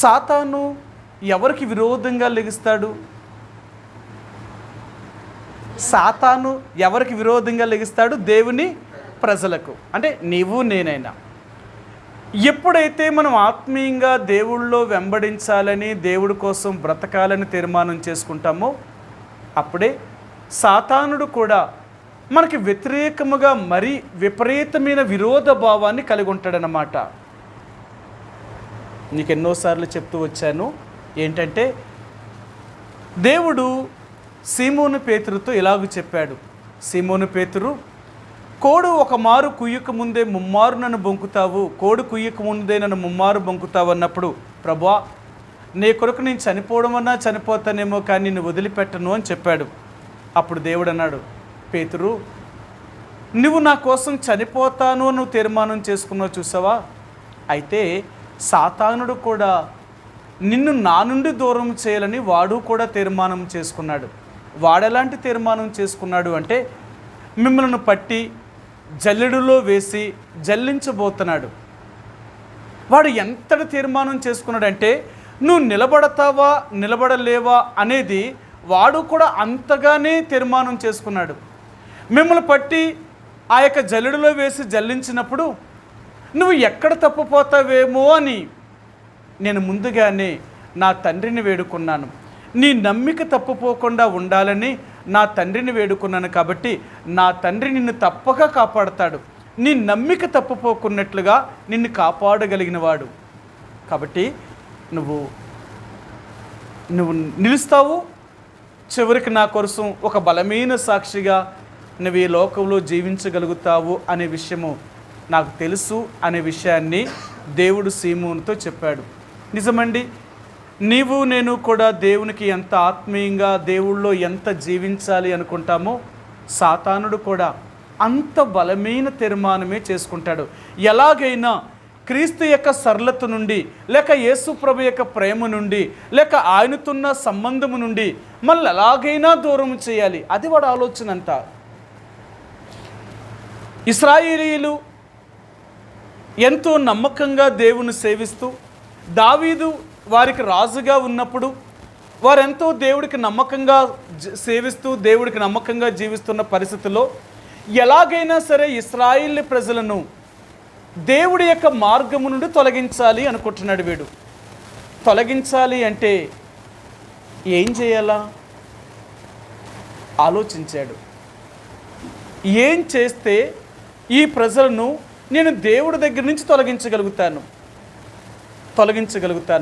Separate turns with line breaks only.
సాతాను ఎవరికి విరోధంగా లెగిస్తాడు? సాతాను ఎవరికి విరోధంగా లెగిస్తాడు? దేవుని ప్రజలకు. అంటే నీవు నేనైనా. ఎప్పుడైతే మనం ఆత్మీయంగా దేవుళ్ళో వెంబడించాలని దేవుడి కోసం బ్రతకాలని తీర్మానం చేసుకుంటామో అప్పుడే సాతానుడు కూడా మనకి వ్యతిరేకముగా మరీ విపరీతమైన విరోధ భావాన్ని కలిగి ఉంటాడనమాట నీకు ఎన్నోసార్లు చెప్తూ వచ్చాను. ఏంటంటే దేవుడు సీమోను పేతురుతో ఇలాగ చెప్పాడు. సీమోను పేతురు కోడు ఒక మారు కుయ్యక ముందే ముమ్మారు నన్ను బొంకుతావు. కోడు కుయ్యక ముందే నన్ను ముమ్మారు బొంకుతావు అన్నప్పుడు ప్రభా నీ కొరకు నేను చనిపోవడం అన్నా చనిపోతానేమో కానీ నిన్ను వదిలిపెట్టను అని చెప్పాడు. అప్పుడు దేవుడు అన్నాడు పేతురు నువ్వు నా కోసం చనిపోతాను అని నువ్వు తీర్మానం చేసుకున్నావు చూసావా? అయితే సాతానుడు కూడా నిన్ను నా నుండి దూరం చేయాలని వాడు కూడా తీర్మానం చేసుకున్నాడు. వాడెలాంటి తీర్మానం చేసుకున్నాడు అంటే మిమ్మల్ని పట్టి జల్లెడులో వేసి జల్లించబోతున్నాడు. వాడు ఎంతటి తీర్మానం చేసుకున్నాడంటే నువ్వు నిలబడతావా నిలబడలేవా అనేది వాడు కూడా అంతగానే తీర్మానం చేసుకున్నాడు. మిమ్మల్ని పట్టి ఆ యొక్క జల్లెడులో వేసి జల్లించినప్పుడు నువ్వు ఎక్కడ తప్పిపోతావేమో అని నేను ముందుగానే నా తండ్రిని వేడుకున్నాను. నీ నమ్మిక తప్పుపోకుండా ఉండాలని నా తండ్రిని వేడుకున్నాను కాబట్టి నా తండ్రి నిన్ను తప్పక కాపాడతాడు. నీ నమ్మిక తప్పుపోకున్నట్లుగా నిన్ను కాపాడగలిగిన వాడు కాబట్టి నువ్వు నువ్వు నిలుస్తావు. చివరికి నా కోసం ఒక బలమైన సాక్షిగా నువ్వు ఈ లోకంలో జీవించగలుగుతావు అనే విషయము నాకు తెలుసు అనే విషయాన్ని దేవుడు సీమోనుతో చెప్పాడు. నిజమండి నీవు నేను కూడా దేవునికి ఎంత ఆత్మీయంగా దేవుళ్ళో ఎంత జీవించాలి అనుకుంటామో సాతానుడు కూడా అంత బలమైన తీర్మానమే చేసుకుంటాడు. ఎలాగైనా క్రీస్తు యొక్క సరళత నుండి లేక యేసుప్రభు యొక్క ప్రేమ నుండి లేక ఆయనతున్న సంబంధము నుండి మళ్ళీ ఎలాగైనా దూరం చేయాలి. అది వాడు ఆలోచన అంతా ఇస్రాయేలీలు ఎంతో నమ్మకంగా దేవుని సేవిస్తూ దావీదు వారికి రాజుగా ఉన్నప్పుడు వారెంతో దేవుడికి నమ్మకంగా సేవిస్తూ దేవుడికి నమ్మకంగా జీవిస్తున్న పరిస్థితుల్లో ఎలాగైనా సరే ఇస్రాయిల్ ప్రజలను దేవుడి యొక్క మార్గము నుండి తొలగించాలి అనుకుంటున్నాడు వీడు. తొలగించాలి అంటే ఏం చేయాలా? ఆలోచించాడు. ఏం చేస్తే ఈ ప్రజలను నేను దేవుడి దగ్గర నుంచి తొలగించగలుగుతాను. తొలగించగలుగుతాను.